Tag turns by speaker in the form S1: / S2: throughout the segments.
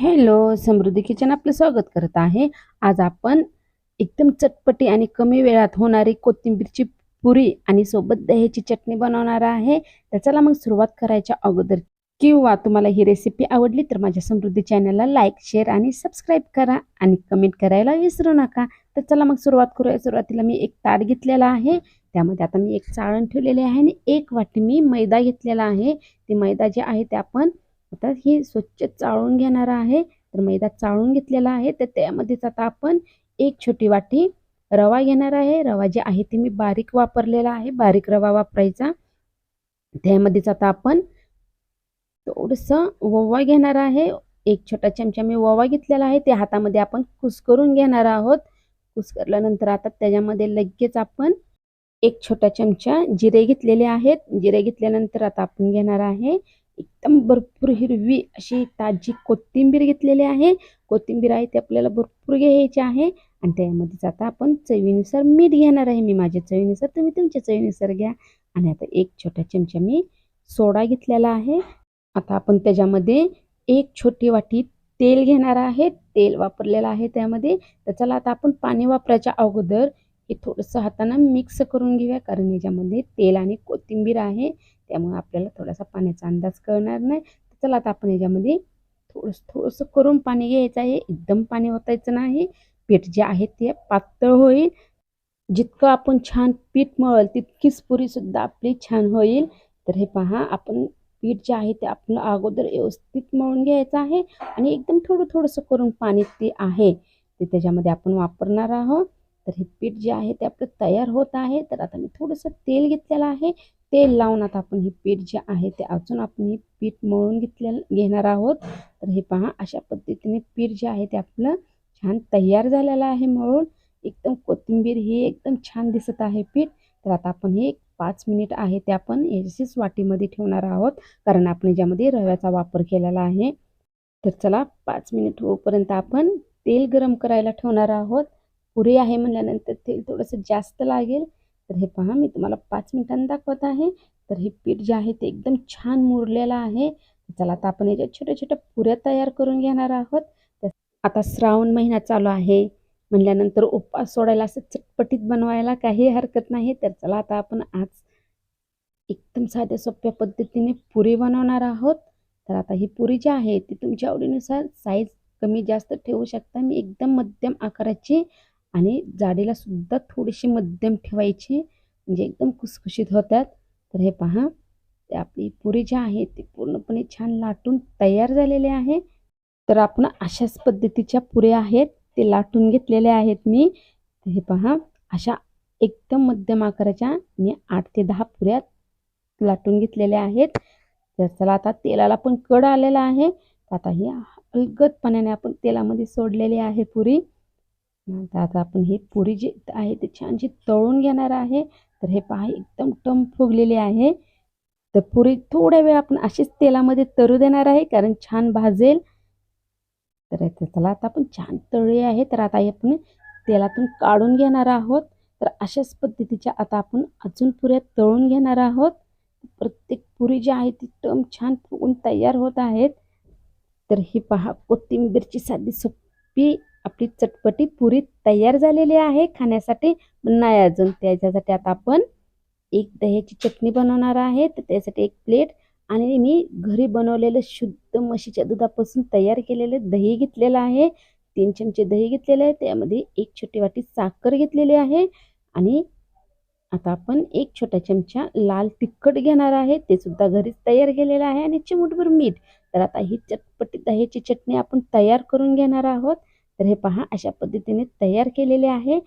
S1: Hello समृद्धी kitchen आपलं स्वागत करत आहे. आज आपण एकदम चटपटी आणि कमी वेळात होणारी कोथिंबीरची पुरी आणि सोबत दह्याची चटणी बनवणार आहे. तर चला मग सुरुवात करायच्या अगोदर. किंवा तुम्हाला ही रेसिपी आवडली तर माझ्या समृद्धी चॅनलला लाईक शेअर आणि सबस्क्राईब करा आणि कमेंट करायला विसरू नका. तर चला मग सुरुवात करूया. सुरुवातीला मी एक ताट घेतलेला आहे. त्यामध्ये आता मी एक चाळण ठेवलेली आहे आणि एक वाटी मी मैदा घेतलेला आहे. ते मैदा जे आहे ते आपण आता हे स्वच्छ चाळून घेणार आहे. तर मैदा चाळून घेतलेला आहे तर त्यामध्येच आता आपण एक छोटी वाटी रवा घेणार आहे. रवा जे आहे ते मी बारीक वापरलेला आहे बारीक रवा वापरायचा. त्यामध्येच आता आपण थोडंसं ओवा घेणार आहे. एक छोटा चमचा मी ओवा घेतलेला आहे ते हातामध्ये आपण कुस्करून घेणार आहोत. कुस्करल्यानंतर आता त्याच्यामध्ये लगेच आपण एक छोटा चमचा जिरे घेतलेले आहेत. जिरे घेतल्यानंतर आता आपण घेणार आहे एकदम भरपूर हिरवी अशी ताजी कोथिंबीर घेतलेली आहे. कोथिंबीर आहे ते आपल्याला भरपूर घ्यायची आहे. आणि त्यामध्येच आता आपण चवीनुसार मीठ घेणार आहे मी माझ्या चवीनुसार. तुम्ही तुमच्या चवीनुसार घ्या. आणि आता एक छोटा चमचा मी सोडा घेतलेला आहे. आता आपण त्याच्यामध्ये एक छोटी वाटी तेल घेणार आहे. तेल वापरलेलं आहे त्यामध्ये. तर चला आता आपण पाणी वापरायच्या अगोदर हे थोडंसं हातानं मिक्स करून घेऊया. कारण याच्यामध्ये तेल आणि कोथिंबीर आहे. त्यामुळे आपल्याला थोडासा पाण्याचा अंदाज कळणार नाही. तर चला आता आपण याच्यामध्ये थोडंसं थोडंसं करून पाणी घ्यायचं आहे. एकदम पाणी ओतायचं नाही. पीठ जे आहे ते पातळ होईल. जितकं आपण छान पीठ मळल तितकीच पुरीसुद्धा आपली छान होईल. तर हे पहा आपण पीठ जे आहे ते आपलं अगोदर व्यवस्थित मळून घ्यायचं आहे. आणि एकदम थोडं थोडंसं करून पाणी ते आहे. ते त्याच्यामध्ये आपण वापरणार आहोत. तर हे पीठ जे आहे ते आपलं तयार होत आहे. तर आता मी थोडंसं तेल घेतलेलं आहे. तेल लावून आता आपण हे पीठ जे आहे ते अजून आपण हे पीठ मळून घेतलेलं घेणार आहोत. तर हे पहा अशा पद्धतीने पीठ जे आहे ते आपलं छान तयार झालेलं आहे मळून. एकदम कोथिंबीर ही एकदम छान दिसत आहे पीठ. तर आता आपण हे पाच मिनिट आहे ते आपण याचीच वाटीमध्ये ठेवणार आहोत कारण आपण ज्यामध्ये रव्याचा वापर केलेला आहे. तर चला पाच मिनिट होईपर्यंत आपण तेल गरम करायला ठेवणार आहोत. पुरी आहे म्हणल्यानंतर तेल थोडंसं जास्त लागेल. तर हे पहा मी तुम्हाला पाच मिनिटांनी दाखवत आहे. तर हे पीठ जे आहे ते एकदम छान मुरलेलं आहे. चला आता आपण याच्या छोट्या छोट्या पुऱ्या तयार करून घेणार आहोत. तर आता श्रावण महिना चालू आहे. म्हणल्यानंतर उपवास सोडायला असं चटपटीत बनवायला काही हरकत नाही. तर चला आता आपण आज एकदम साध्या सोप्या पद्धतीने पुरी बनवणार आहोत. तर आता ही पुरी जी आहे ती तुमच्या आवडीनुसार साईज कमी जास्त ठेवू शकता. मी एकदम मध्यम आकाराची आणि जाडीला सुद्धा थोडीशी मध्यम ठेवायची म्हणजे एकदम खुसखुशीत होतात तर हे पहा आपली पुरी जी आहे ती पूर्णपणे छान लाटून तयार झालेली आहे. तर आपण अशाच पद्धतीच्या पुऱ्या आहेत ते लाटून घेतलेल्या आहेत मी. हे पहा अशा एकदम मध्यम आकाराच्या मी आठ ते दहा पुऱ्या लाटून घेतलेल्या आहेत. तर चला आता तेलाला पण कड आलेला आहे. आता ही अलगदपणाने आपण तेलामध्ये सोडलेली आहे पुरी. तर आता आपण ही पुरी जी आहे ती छानशी तळून घेणार आहे. तर हे पहा एकदम टम फुगलेली आहे. तर पुरी थोड्या वेळ आपण अशीच तेलामध्ये तरू देणार आहे कारण छान भाजेल. तर चला आता आपण छान तळली आहे. तर आता आपण तेलातून काढून घेणार आहोत. तर अशाच पद्धतीच्या आता आपण अजून पुऱ्या तळून घेणार आहोत. प्रत्येक पुरी जी आहे ती टम छान फुगून तयार होत आहेत. तर ही पहा कोथिंबीरची साधी सोपी आपली चटपटी पुरी तयार झालेली आहे खाण्यासाठी. नाही अजून त्याच्यासाठी आता आपण एक दह्याची चटणी बनवणार आहे. तर त्यासाठी एक प्लेट आणि मी घरी बनवलेलं शुद्ध म्हशीच्या दुधापासून तयार केलेलं दही घेतलेलं आहे. तीन चमचे दही घेतलेले आहे. त्यामध्ये एक छोटी वाटी साखर घेतलेली आहे. आणि आता आपण एक छोटा चमचा लाल तिखट घेणार आहे. ते सुद्धा घरीच तयार केलेलं आहे आणि चिमूटभर मीठ. तर आता ही चटपटी दह्याची चटणी आपण तयार करून घेणार आहोत. तर हे पहा अशा पद्धतीने तयार केलेले आहे.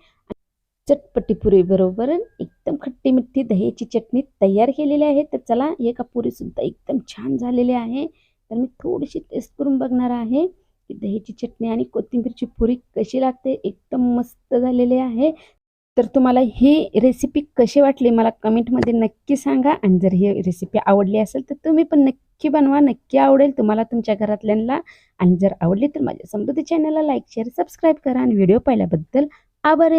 S1: चटपटी पुरी बरोबर एकदम खट्टी मिठ्ठी दह्याची चटणी तयार केलेली आहे. तर चला एका पुरीसुद्धा एकदम छान झालेली आहे. तर मी थोडीशी टेस्ट करून बघणार आहे की दह्याची चटणी आणि कोथिंबीरची पुरी कशी लागते. एकदम मस्त झालेली आहे. तर तुम्हाला ही रेसिपी कशी वाटली मला कमेंटमध्ये नक्की सांगा. आणि जर ही रेसिपी आवडली असेल तर तुम्ही पण नक्की नक्की बनवा नक्की आवडेल तुम्हाला तुमच्या घरातल्यांना. आणि जर आवडली तर माझ्या समृद्धी चॅनलला लाईक शेअर सबस्क्राईब करा. आणि व्हिडिओ पाहिल्याबद्दल आभार